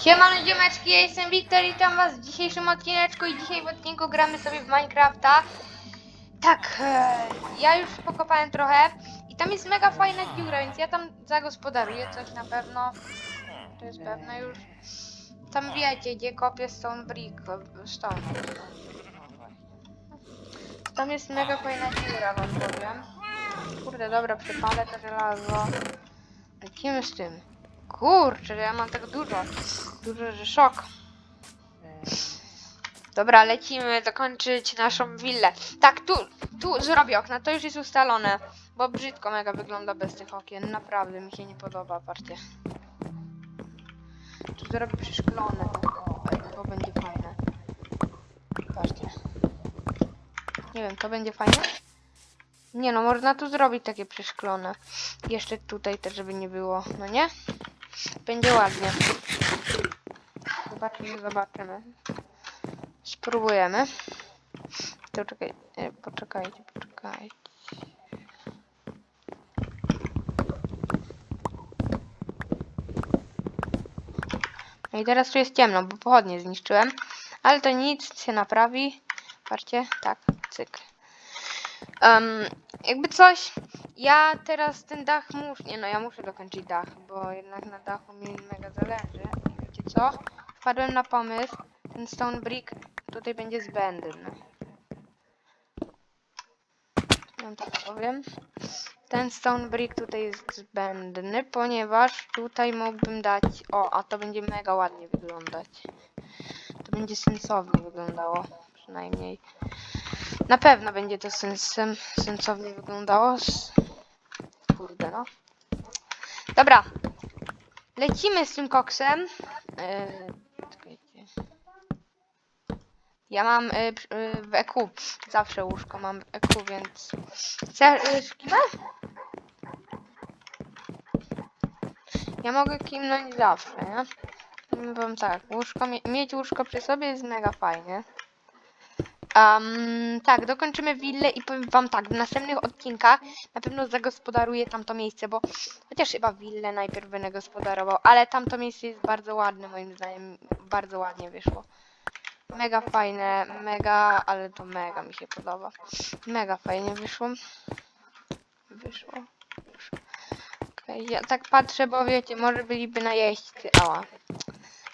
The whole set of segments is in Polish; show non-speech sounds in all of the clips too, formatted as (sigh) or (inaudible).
Siemano ziomeczki, ja jestem Wiktor i witam was w dzisiejszym odcineczku i dzisiaj w odcinku gramy sobie w Minecrafta. Tak, e, ja już pokopałem trochę i tam jest mega fajna dziura, więc ja tam zagospodaruję coś na pewno. To jest pewne już. Tam wiecie, gdzie kopię stone brick, e, stone. Tam jest mega fajna dziura, wam powiem. Kurde, dobra, przypalę to żelazo. Lecimy z tym. Kurczę, ja mam tak dużo. Dużo, że szok. Dobra, lecimy dokończyć naszą willę. Tak, tu, tu zrobię okna, to już jest ustalone. Bo brzydko mega wygląda bez tych okien. Naprawdę mi się nie podoba, patrzcie. Tu zrobię przeszklone, bo będzie fajne. Patrzcie. Nie wiem, to będzie fajne? Nie no, można tu zrobić takie przeszklone. Jeszcze tutaj też, żeby nie było, no nie? Będzie ładnie. Zobaczymy, zobaczymy. Spróbujemy. To czekaj, e, poczekajcie, poczekajcie. No i teraz tu jest ciemno, bo pochodnie zniszczyłem. Ale to nic, się naprawi. Patrzcie, tak, cyk. Em, jakby coś, ja teraz ten dach muszę, nie no, ja muszę dokończyć dach, bo jednak na dachu mi mega zależy. Wiecie co? Wpadłem na pomysł, ten stone brick tutaj będzie zbędny. Ja tak powiem. Ten stone brick tutaj jest zbędny, ponieważ tutaj mógłbym dać, o, a to będzie mega ładnie wyglądać. To będzie sensownie wyglądało, przynajmniej. Na pewno będzie to sensem, sensownie wyglądało. Kurde no. Dobra. Lecimy z tym koksem. Czekajcie. Ja mam przy- yy, w EQ. Zawsze łóżko mam w EQ, więc... Chcesz szkimę? Ja mogę kimnąć zawsze, nie? Powiem tak, łóżko, mie mieć łóżko przy sobie jest mega fajnie. Um, tak, dokończymy willę i powiem wam tak, w następnych odcinkach na pewno zagospodaruję tamto miejsce, bo chociaż chyba willę najpierw będę gospodarował, ale tamto miejsce jest bardzo ładne moim zdaniem, bardzo ładnie wyszło. Mega fajne, mega, ale to mega mi się podoba. Mega fajnie wyszło. Wyszło. wyszło. Okej, ja tak patrzę, bo wiecie, może byliby najeźdźcy, ała.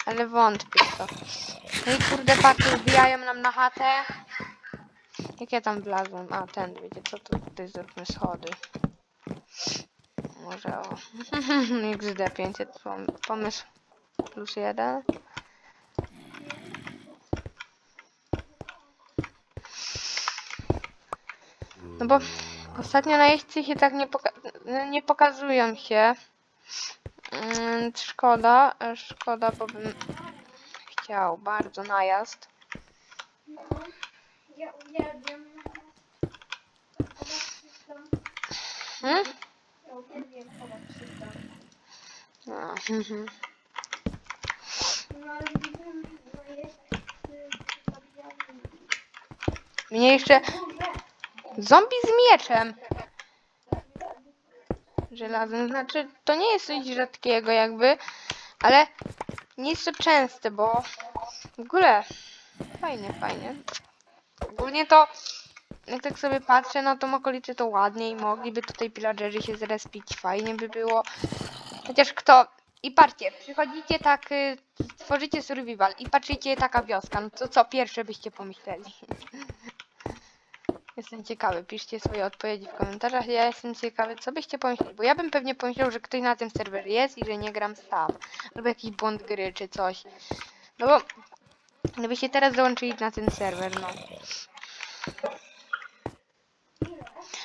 Ale wątpię w to. No i kurde, patrzę, wbijają nam na chatę. Jak ja tam wlazłem? A, ten, wiecie co, to tutaj zróbmy schody. Może o... (laughs) XD 500, pom pomysł plus jeden. No bo ostatnio najeźdźcy się tak nie, poka nie pokazują się. Mm, szkoda, szkoda, bo bym chciał bardzo najazd. Hmm? Ja uwielbiam. No. No no. Mnie jeszcze zombie z mieczem. Żelazem, znaczy to nie jest coś rzadkiego jakby, ale nie jest to częste, bo w ogóle fajnie, fajnie. Ogólnie to jak tak sobie patrzę na tą okolicę to ładnie i mogliby tutaj pillagerzy się zrespić, fajnie by było. Chociaż kto... I patrzcie, przychodzicie tak, y, tworzycie survival i patrzycie taka wioska, no to co pierwsze byście pomyśleli? (laughs) Jestem ciekawy, piszcie swoje odpowiedzi w komentarzach. Ja jestem ciekawy, co byście pomyśleli, bo ja bym pewnie pomyślał, że ktoś na tym serwerze jest i że nie gram sam. Albo jakiś błąd gry czy coś. No bo gdybyście teraz dołączyli na ten serwer, no.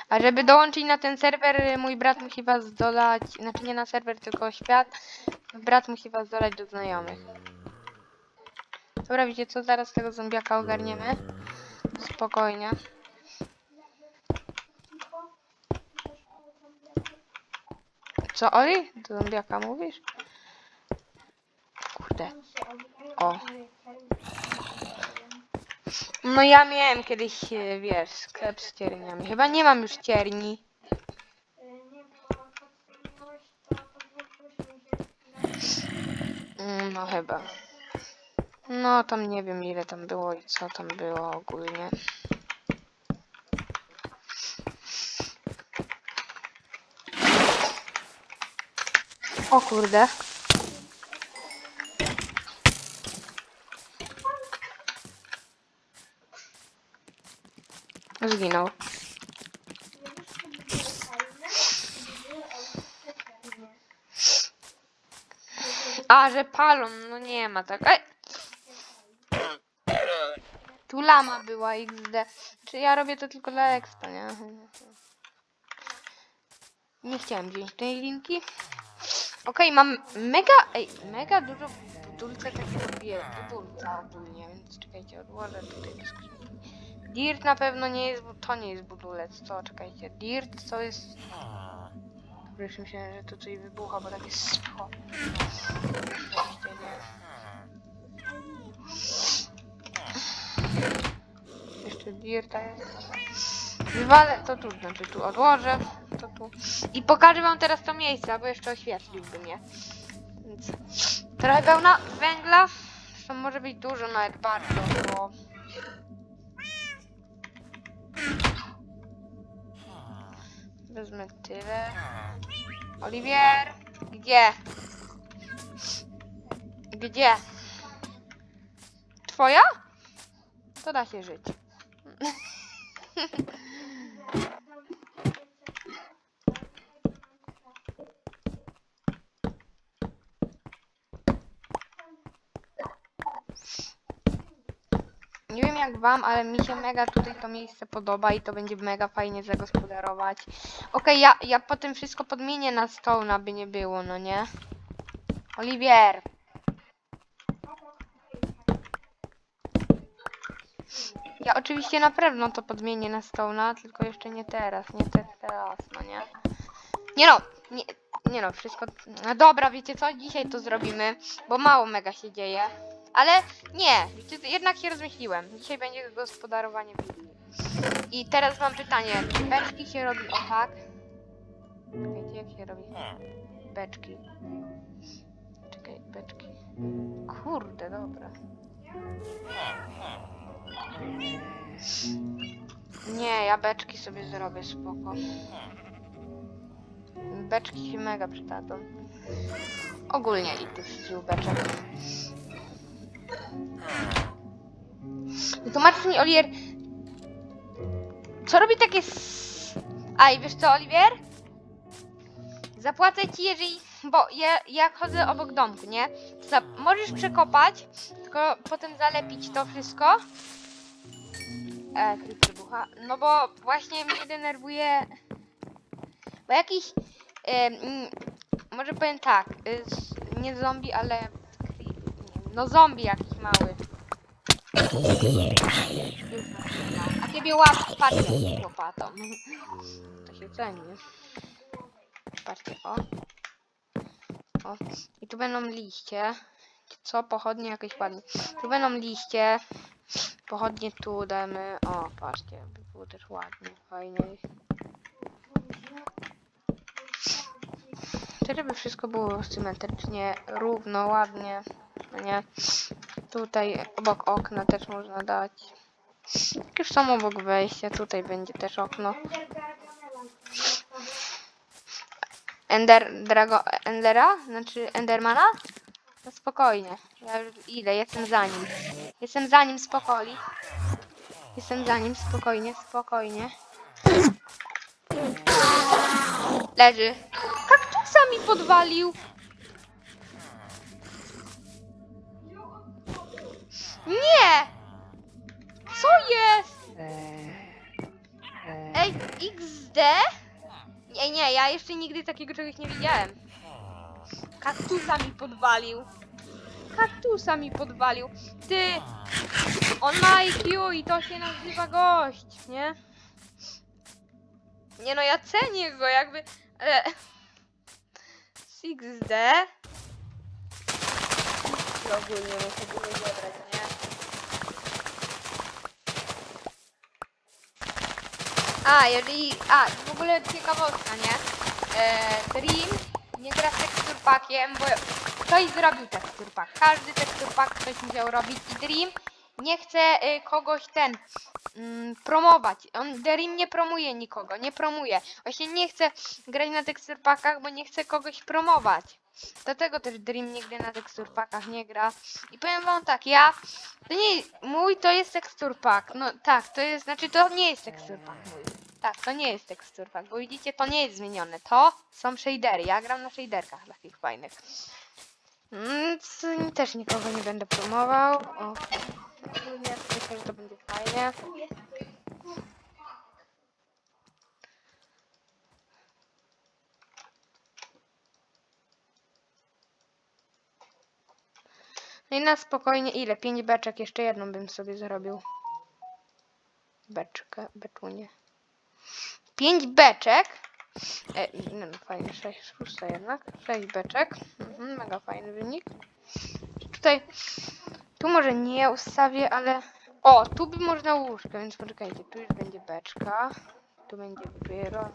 A żeby dołączyć na ten serwer, mój brat musi was dodać, znaczy nie na serwer, tylko świat. Brat musi was dodać do znajomych. Dobra, wiecie co, zaraz tego zombiaka ogarniemy. Spokojnie. Co, Oli? Do zombiaka mówisz? Kurde. O. No ja miałem kiedyś, e, wiesz, sklep z cierniami. Chyba nie mam już cierni. Mm, No chyba. No tam nie wiem ile tam było i co tam było ogólnie. O kurde. Zginął. A, że palą, no nie ma tak. Ej! Tu lama była XD. Czy ja robię to tylko dla expa, nie? Nie chciałem wziąć tej linki. Okej, mam mega, ej, mega dużo budulce takiego wie, budulca ogólnie, więc czekajcie, odłożę tutaj do skrzynki. Dirt na pewno nie jest, bu- to nie jest budulec, co, czekajcie, Dirt to jest... Już myślałem, że to coś wybucha, bo tak jest nie. Jeszcze Dirta jest. Wywalę to tu, znaczy tu odłożę, to tu. I pokażę wam teraz to miejsce, albo jeszcze oświetliłby mnie. Więc trochę pełna węgla. To może być dużo, nawet bardzo, bo... Wezmę tyle. Oliwier! Gdzie? Gdzie? Twoja? To da się żyć. (laughs) Nie wiem jak wam, ale mi się mega tutaj to miejsce podoba i to będzie mega fajnie zagospodarować. Okej, ja, ja potem wszystko podmienię na stołna, by nie było, no nie? Oliwier! Ja oczywiście na pewno to podmienię na stołna, tylko jeszcze nie teraz, nie te, teraz, no nie? Nie no, nie, nie no, wszystko... No dobra, wiecie co? Dzisiaj to zrobimy, bo mało mega się dzieje. Ale nie, wiecie jednak się rozmyśliłem. Dzisiaj będzie gospodarowanie willi. I teraz mam pytanie, czy beczki się robi o tak? Czekajcie, jak się robi beczki? Czekaj, beczki. Kurde, dobra. Nie, ja beczki sobie zrobię, spoko. Beczki się mega przydadzą. Ogólnie i tych sił beczek. Wytłumacz mi, Oliver, co robi takie... s- A, wiesz co, Oliwier? Zapłacę ci, jeżeli... Bo ja, jak chodzę obok domku, nie? Za, możesz przekopać, tylko potem zalepić to wszystko. E. No bo właśnie mnie denerwuje... Bo jakiś... E, może powiem tak, z- nie zombie, ale... No zombie jakiś mały. A ciebie łap, patrzcie, łopatą. (laughs) To się ceni. Patrzcie, o. O. I tu będą liście. Co? Pochodnie jakieś ładnie. Tu będą liście. Pochodnie tu damy. O, patrzcie, by było też ładnie, fajnie. Chcę, żeby wszystko było symetrycznie, równo, ładnie. No nie? Tutaj obok okna też można dać. Już są obok wejścia, tutaj będzie też okno. Ender Drago Endera? Znaczy Endermana? No spokojnie. Ja już idę, jestem za nim. Jestem za nim spokojnie. Jestem za nim spokojnie, spokojnie. Leży. Kaktusa mi podwalił. Nie! Co jest? Ej, XD? Nie, nie, ja jeszcze nigdy takiego czegoś nie widziałem. Kaktusa mi podwalił. Kaktusa mi podwalił. Ty! On ma IQ i to się nazywa gość, nie? Nie no, ja cenię go jakby, ale... 6D? I ogólnie muszę go zebrać, nie? A, jeżeli... A, w ogóle ciekawostka, nie? E, Dream nie gra z teksturpakiem, bo ktoś zrobił teksturpak. Każdy teksturpak ktoś musiał robić i Dream nie chce y, kogoś ten mm, promować. On Dream nie promuje nikogo, nie promuje. Właśnie nie chce grać na teksturpakach, bo nie chce kogoś promować. Dlatego też Dream nigdy na teksturpakach nie gra. I powiem wam tak, ja to nie mój to jest teksturpak. No tak, to jest znaczy to nie jest teksturpak mój. Tak, to nie jest teksturpak, bo widzicie, to nie jest zmienione. To są shadery. Ja gram na shaderkach takich fajnych. Mm, c- też nikogo nie będę promował. O, ogólnie myślę, że to będzie fajnie. No i na spokojnie ile? Pięć beczek, jeszcze jedną bym sobie zrobił. Beczkę, beczunie. Pięć beczek. E, no, no fajnie, sześć, szósta jednak. Sześć beczek. Mhm, mega fajny wynik. Tutaj, tu może nie ustawię, ale... O, tu by można łóżkę, więc poczekajcie, tu już będzie beczka. Tu będzie wyro.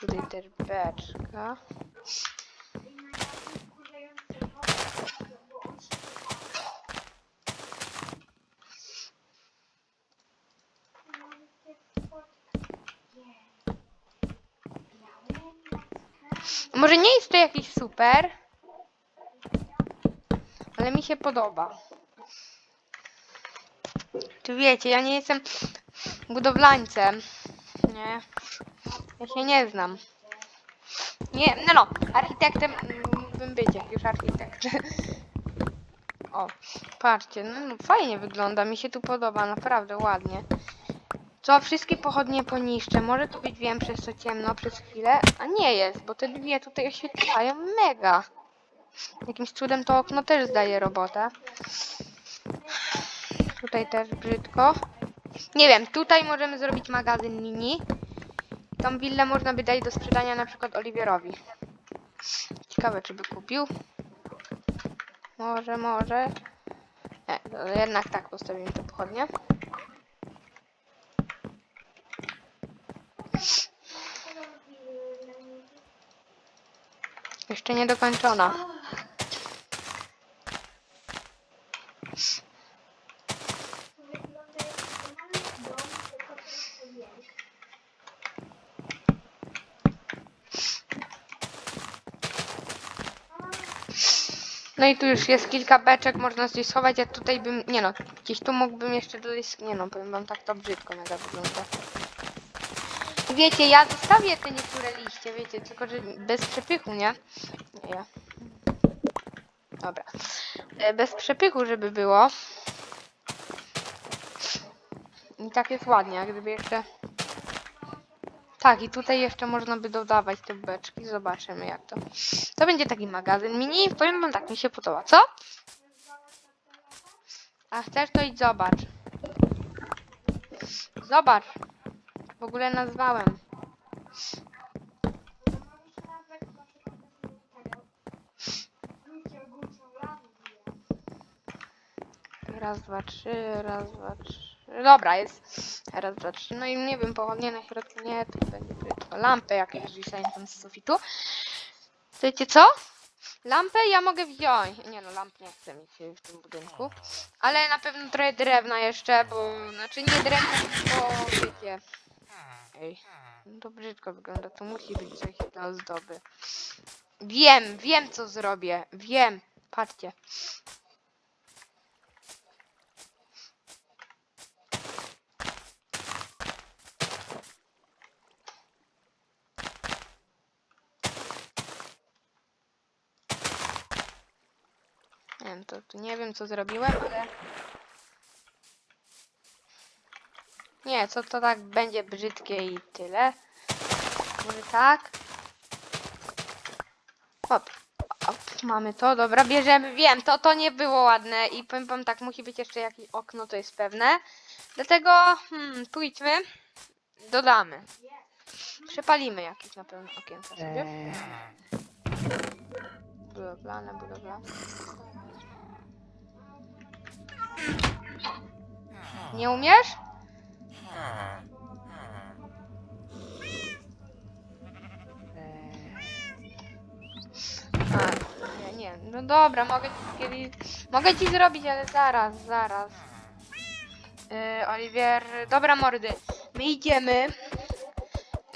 Tutaj też beczka. i najbardziej wkurzający to, bo on się Może nie jest to jakiś super, ale mi się podoba. Czy wiecie, ja nie jestem budowlańcem. Nie. Ja się nie znam. Nie, no no, architektem mógłbym być, jak już architekt. O, patrzcie, no, no fajnie wygląda, mi się tu podoba, naprawdę ładnie. Co, wszystkie pochodnie poniszczę. Może to być, wiem, przez to ciemno przez chwilę, a nie jest, bo te dwie tutaj oświetlają mega. Jakimś cudem to okno też zdaje robotę. Tutaj też brzydko. Nie wiem, tutaj możemy zrobić magazyn mini. Tą willę można by dać do sprzedania na przykład Oliwierowi. Ciekawe, czy by kupił. Może, może. Nie, to jednak tak postawimy te pochodnie. Jeszcze nie dokończona. No i tu już jest kilka beczek, można coś schować, a tutaj bym, nie no, gdzieś tu mógłbym jeszcze dodać, nie no, powiem wam tak to brzydko mega wygląda. Wiecie, ja zostawię te niektóre liście, wiecie, tylko że bez przepychu, nie? Ja. Dobra. E, Bez przepychu, żeby było. I tak jest ładnie, jak gdyby jeszcze... Tak, i tutaj jeszcze można by dodawać te beczki, zobaczymy jak to... To będzie taki magazyn mini, powiem wam tak, mi się podoba, co? A chcesz to idź zobacz. Zobacz. W ogóle nazwałem. Raz, dwa, trzy, raz, dwa, trzy. Dobra, jest. Raz, dwa, trzy. No i nie wiem, pochodnie na środku nie, to będzie brzydko. Lampę jakieś zwisają tam z sufitu. Wiecie co? Lampę ja mogę wziąć. Nie no, lamp nie chcę mieć w tym budynku. Ale na pewno trochę drewna jeszcze, bo... Znaczy nie drewna, tylko wiecie... Ej, no to brzydko wygląda. To musi być coś dla ozdoby. Wiem, wiem co zrobię. Wiem. Patrzcie. Nie wiem, to, to nie wiem co zrobiłem, ale... Nie, co to tak będzie brzydkie i tyle. Może tak? Hop. Hop, mamy to, dobra, bierzemy. Wiem, to, to nie było ładne i powiem wam tak, musi być jeszcze jakieś okno, to jest pewne. Dlatego, hmm, pójdźmy, dodamy. Przepalimy jakieś na pewno okienka sobie. Budowlane, budowlane. Nie umiesz? A, nie, Nie, no dobra, mogę ci kiedyś... Mogę ci zrobić, ale zaraz, zaraz. Yy, Oliwier, dobra mordy. My idziemy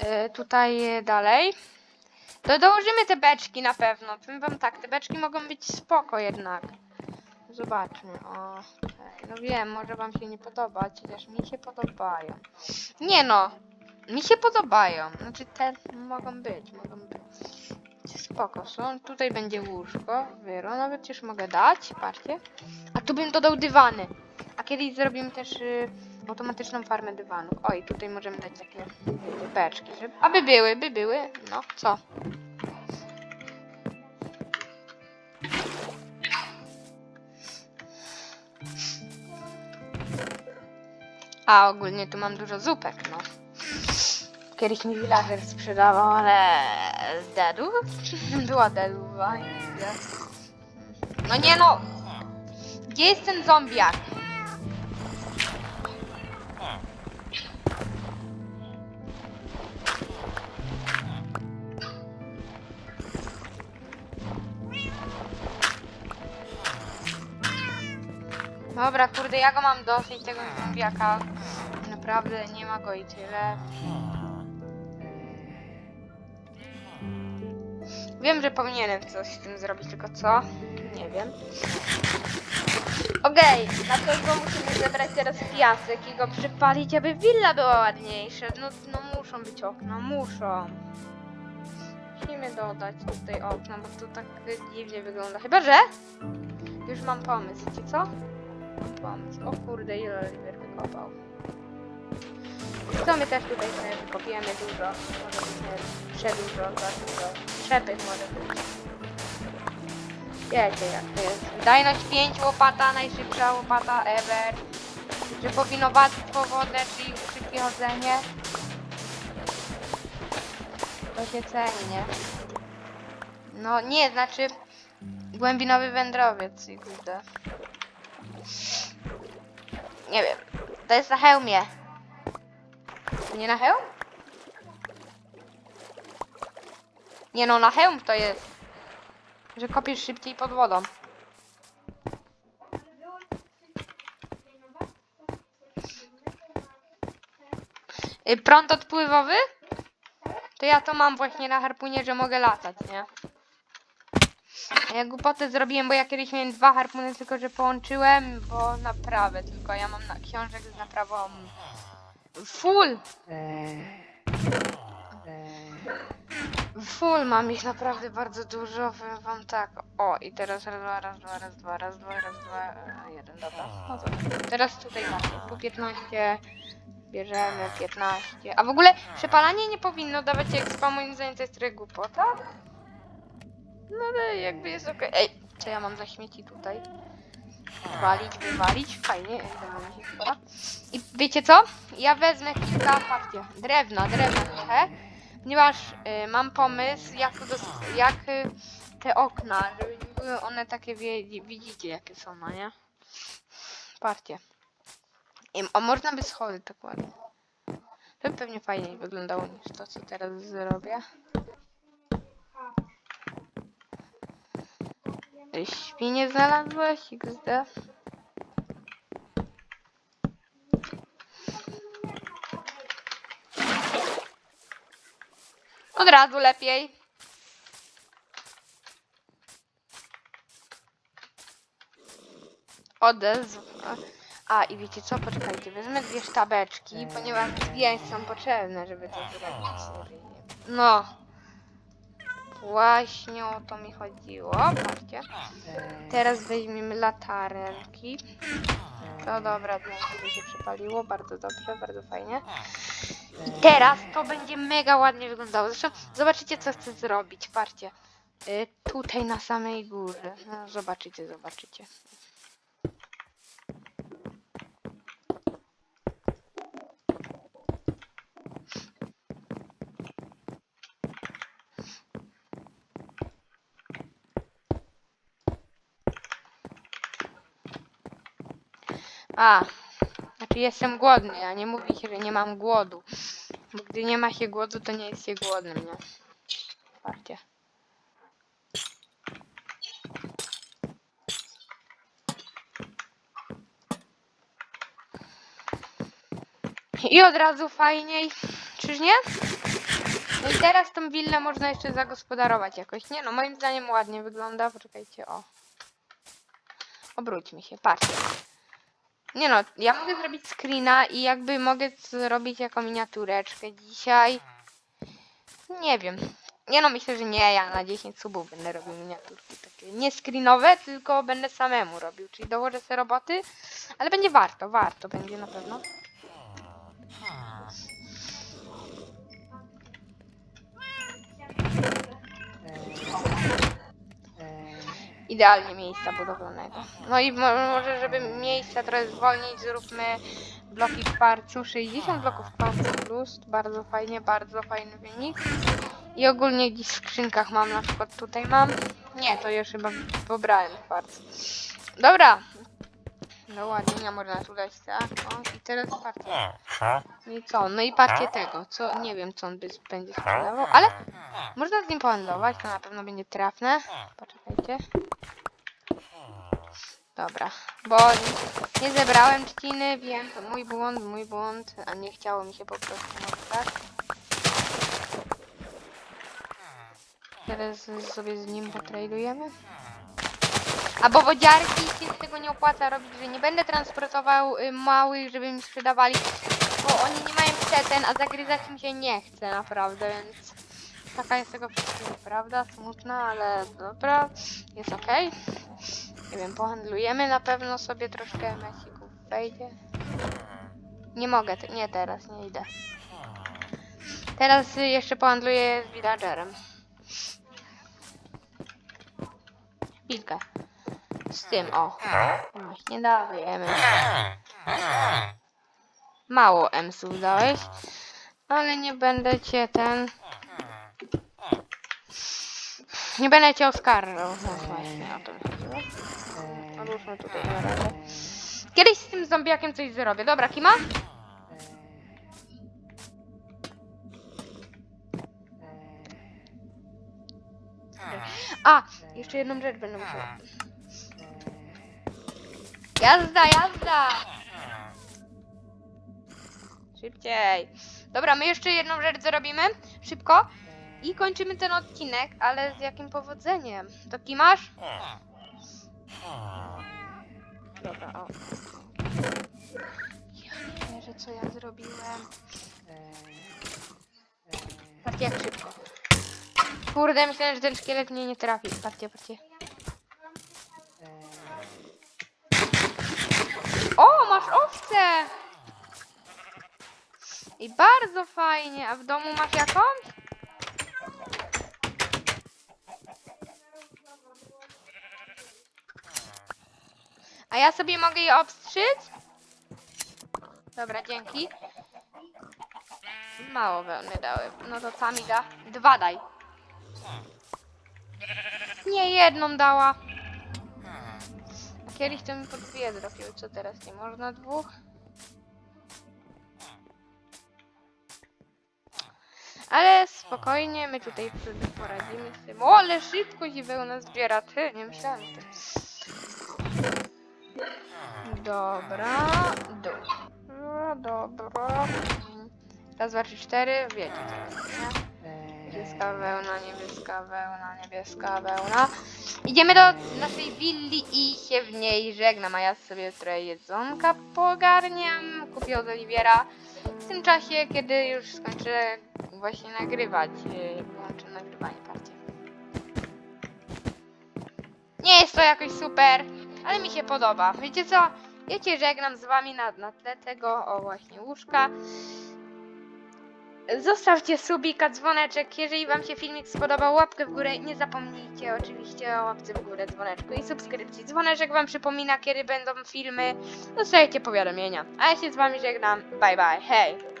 yy, tutaj dalej. To dołożymy te beczki na pewno. Powiem wam tak, te beczki mogą być spoko jednak. Zobaczmy, o. No wiem, może wam się nie podobać, chociaż mi się podobają. Nie no, mi się podobają. Znaczy te mogą być, mogą być. Spoko są. Tutaj będzie łóżko, wyro, nawet już mogę dać, patrzcie. A tu bym dodał dywany. A kiedyś zrobimy też y, automatyczną farmę dywanów. Oj, tutaj możemy dać takie beczki, żeby... Aby były, by były. No, co? A ogólnie tu mam dużo zupek, no. Kiedyś mi villager sprzedawał, ale zdadł. (laughs) Była deduwa. No nie no! Gdzie jest ten zombiak? Dobra, kurde, ja go mam dosyć, tego zombiaka. Naprawdę nie ma go i tyle. Wiem, że powinienem coś z tym zrobić, tylko co? Nie wiem. Okej, na pewno musimy zebrać teraz piasek i go przypalić, aby willa była ładniejsza. No, no muszą być okna, muszą. Musimy dodać tutaj okna, bo to tak dziwnie wygląda. Chyba, że... Już mam pomysł, wiecie co? Mam pomysł. O kurde, ile Oliver wykopał. Co my też tutaj sobie wykopiemy dużo. Może być nie przedłużo, za dużo. Przepych może być. Wiecie jak to jest. Wydajność 5 łopata, najszybsza łopata ever. Że powinowactwo wodę, czyli szybkie chodzenie. To się ceni, nie? No nie, znaczy głębinowy wędrowiec i kurde. Nie wiem. To jest na hełmie. Nie na hełm? Nie no, na hełm to jest. Że kopiesz szybciej pod wodą. Y, Prąd odpływowy? To ja to mam właśnie na harpunie, że mogę latać, nie? Ja głupotę zrobiłem, bo ja kiedyś miałem dwa harpuny, tylko że połączyłem, bo naprawę tylko. Ja mam na książek z naprawą full. Full mam ich naprawdę bardzo dużo, powiem wam tak. O, i teraz raz, dwa, raz, dwa, raz, dwa, raz, dwa, raz, dwa, e, jeden, dobra. No to teraz tutaj mamy po 15, bierzemy 15. A w ogóle przepalanie nie powinno dawać expa, moim zdaniem to jest trochę głupota. No ale jakby jest okej. Ej, co ja mam za śmieci tutaj? Walić, wywalić, fajnie. I wiecie co? Ja wezmę kilka, patrzcie, drewna, drewna trochę, ponieważ y, mam pomysł, jak, dos- jak y, te okna, żeby nie były one takie, wie, widzicie jakie są, no nie? Patrzcie. I, a można by schody tak ładnie. To by pewnie fajniej wyglądało niż to, co teraz zrobię. Świnie znalazłeś? XD. Od razu lepiej. Odezw. A i wiecie co? Poczekajcie, wezmę dwie sztabeczki, ponieważ dwie są potrzebne, żeby to zrobić. No. Właśnie o to mi chodziło. Patrzcie. Teraz weźmiemy latarenki. To dobra, by się przypaliło. Bardzo dobrze, bardzo fajnie. I teraz to będzie mega ładnie wyglądało. Zresztą zobaczycie, co chcę zrobić. Patrzcie. Y, tutaj na samej górze. No, zobaczycie, zobaczycie. A, znaczy jestem głodny, a nie mówi się, że nie mam głodu. Bo gdy nie ma się głodu, to nie jest się głodnym, nie? Partia. I od razu fajniej, czyż nie? No i teraz tą willę można jeszcze zagospodarować jakoś, nie? No moim zdaniem ładnie wygląda, poczekajcie, o. Obróćmy się, patrzcie. Nie no, ja mogę zrobić screena i jakby mogę zrobić jako miniatureczkę dzisiaj. Nie wiem. Nie no, myślę, że nie, ja na 10 subów będę robił miniaturki takie nie screenowe, tylko będę samemu robił, czyli dołożę sobie roboty, ale będzie warto, warto będzie na pewno. Idealnie miejsca budowlanego. No i mo- może, żeby miejsca trochę zwolnić, zróbmy bloki kwarcu, 60 bloków kwarcu plus, bardzo fajnie, bardzo fajny wynik. I ogólnie gdzieś w skrzynkach mam, na przykład tutaj mam. Nie, to już chyba pobrałem kwarc. Dobra. Do ładnienia można tu dać, tak? O, i teraz patrzcie. No i co? No i patrzcie tego, co, nie wiem co on by, będzie sprzedawał, ale można z nim pohandlować, to na pewno będzie trafne. Poczekajcie. Dobra, bo nie, zebrałem trzciny, wiem, to mój błąd, mój błąd, a nie chciało mi się po prostu, może tak? Teraz sobie z nim potradujemy. A bo wodziarki się tego nie opłaca robić, że nie będę transportował y, małych, żeby mi sprzedawali, bo oni nie mają seten, a zagryzać im się nie chce naprawdę, więc taka jest tego wszystkiego prawda, smutna, ale dobra, jest okej. Nie wiem, pohandlujemy na pewno sobie troszkę mesików wejdzie. Nie mogę, nie teraz, nie idę. Teraz jeszcze pohandluję z villagerem. Chwilkę. Z tym, o. Właśnie dajemy. Mało emsów dałeś. Ale nie będę cię ten... Nie będę cię oskarżał. No właśnie, o to mi chodziło. Odłóżmy tutaj na razie. Kiedyś z tym zombiakiem coś zrobię. Dobra, Kima? A, jeszcze jedną rzecz będę musiała. Jazda, jazda! Szybciej. Dobra, my jeszcze jedną rzecz zrobimy. Szybko. I kończymy ten odcinek, ale z jakim powodzeniem? To Kimasz? Dobra, o. Ja nie wierzę, co ja zrobiłem. Jak szybko. Kurde, myślałem, że ten szkielet mnie nie trafi. Patrzcie, patrzcie. O, masz owce! I bardzo fajnie. A w domu masz jakąś? A ja sobie mogę je obstrzyć? Dobra, dzięki. Mało wełny dały. No to tam mi da. Dwa daj. Nie, jedną dała. Kiedyś to mi po dwie zrobiły. Co teraz? Nie można dwóch? Ale spokojnie, my tutaj poradzimy z tym. O, ale szybko się wełna zbiera. Ty, nie myślałem o tym. Dobra, dół. No, dobra. Raz, dwa, trzy, cztery. Wiecie nie? Niebieska wełna, niebieska wełna, niebieska wełna. Idziemy do naszej willi i się w niej żegnam, a ja sobie trochę jedzonka pogarniam. Kupię od Oliwiera. W tym czasie, kiedy już skończę właśnie nagrywać, yy, wyłączę nagrywanie partii. Nie jest to jakoś super, ale mi się podoba. Wiecie co? Ja cię żegnam z wami na, na tle tego, o właśnie łóżka. Zostawcie subika, dzwoneczek, jeżeli wam się filmik spodobał, łapkę w górę nie zapomnijcie oczywiście o łapce w górę, dzwoneczku i subskrypcji. Dzwoneczek wam przypomina, kiedy będą filmy, dostajecie powiadomienia. A ja się z wami żegnam, bye bye, hej!